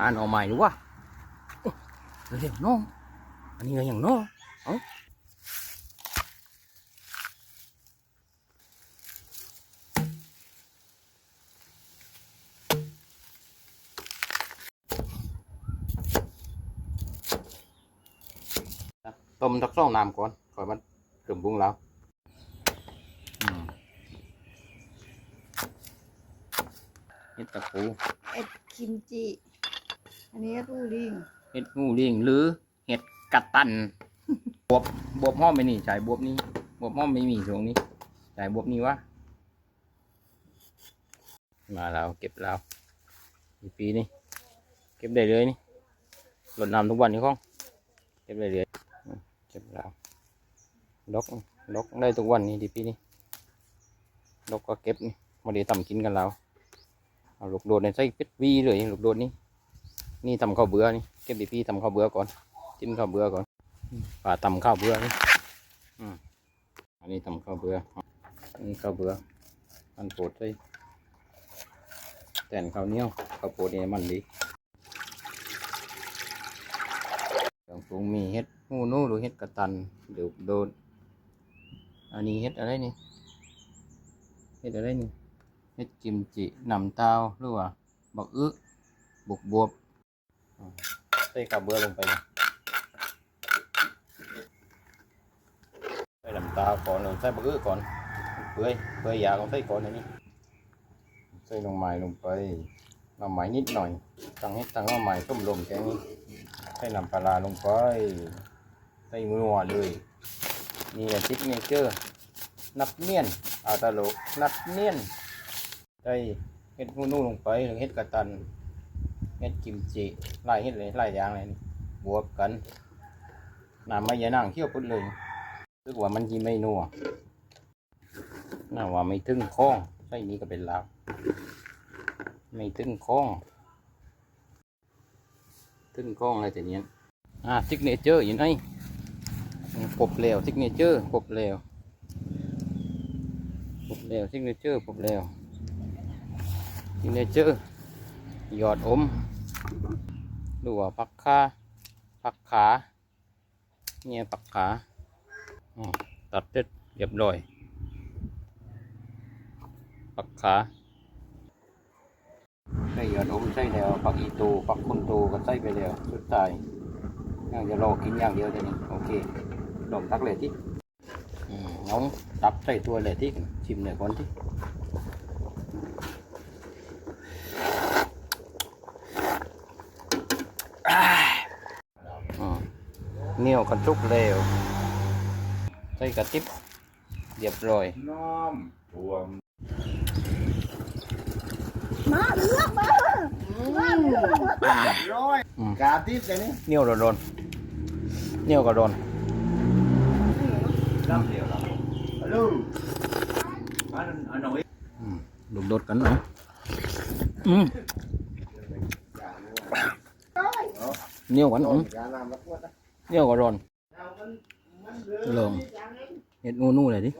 หาหน่อใหม่ดูวะเร็วๆน้องอันนี้อะไรอย่างน้อเอ้าต้มตักซ่องน้ำก่อนก่อนมันเติมบุ้งแล้วอืมเห็ดตะปูเอ็ดคิมจิ อันนี้ก็ตู้ลิงเห็ดงูเลี้ยงหรือเห็ดกระตัน บวบบวบห้อมไม่นี่จ่ายบวบนี้ บวบห้อมไม่มีตรงนี้จ่ายบวบนี้วะมาแล้วเก็บแล้วอีปีนี้เก็บได้เลยนี่หล่นน้ำทุกวันนี่ข้องเก็บได้เลยอืมเก็บแล้วดอกดอกได้ทุกวันนี่ดีปีนี้ดอกก็เก็บนี่มาดีทำกินกันแล้วเอาลูกโดดในใส่เป็ดวีเลยลูกโดดนี่ นี่ทำข้าวเบื่อนี่เก็บดีพี่ทำข้าวเบื่อก่อนกินข้าวเบื่อก่อนป่าตำข้าวเบื่อนี่อืมอันนี้ทำข้าวเบื่ออันนี้ข้าวเบื่อมันโปรดเลยแต่นข้าวเหนียวข้าวโพดนี่มันดีเครื่องปรุงมีเห็ดหูนูหรือเห็ดกระตันหรือโดนอันนี้เห็ดอะไรนี่เห็ดอะไรนี่เห็ดกิมจิหนำเต้าหรือว่าบักอึบุกบวบ ส่กระเบื้อลงไปเลยใส่ลำตาก่อนเลยใส่บะอื้อก่อนเปื่อยเปื่อยยาก็ใส่ก่อนอันนี้ใส่ลงไม้ลงไปน้ำไม้นิดหน่อยตั้งให้ตั้งน้ำไม้ต้มลมแกงนี้ใส่น้ำปลาลงไปใส่มือหัวเลยนี่แหละทิกเนเจอร์นับเนียนอาตาโลนับเนียนใส่เห็ดหูนูลงไปหรือเห็ดกระตัน เฮ็ดกิมจิไล่เฮ็ดเลยไล่อย่างเลยนี่บวกกันน้ำไม่ยานั่งเคี่ยวพุ่นเลยรู้ว่ามันยีไม่นัวน่าว่าไม่ถึงคล้องใส่นี้ก็เป็นลาวไม่ถึงคล้องถึงคล้องอะไรแต่เนี้ยอ่าซิกเนเจอร์อยู่ไหนปบแล้วซิกเนเจอร์ปบแล้วปบแล้วซิกเนเจอร์ปบแล้วซิกเนเจอร์หยอดอม ดูว่าปักขาปักขาเนี่ยปักขาอ๋อตัดเสร็จเรียบร้อย ปักขาใส่ยอดอมใส่แล้ว ปักอีตูปักคุณตูก็ใส่ไปแล้วสุดท้ายยังจะรอกินอย่างเดียวเท่านี้โอเคลองตักเลยที่อืมน้องตักใส่ตัวเลยที่ชิมหน่อยก่อนที่ อืม เหนียวกันทุกเร็วใส่กระติบเรียบร้อยน้อมท่วมมาเลือกมามาเลือกมาร้อยอืมกาติดเลยนี่เหนียวโดนๆเหนียวก็โดนลำเดียวลำฮัลโหลอันอันน้อยอืมลูกโดดกันเนาะอืม เหนียวกันอืมการน้ำรักวัดนะเหนียวก็โดนเอามันมันเดือดลงเห็ดงูนู่เลยดิ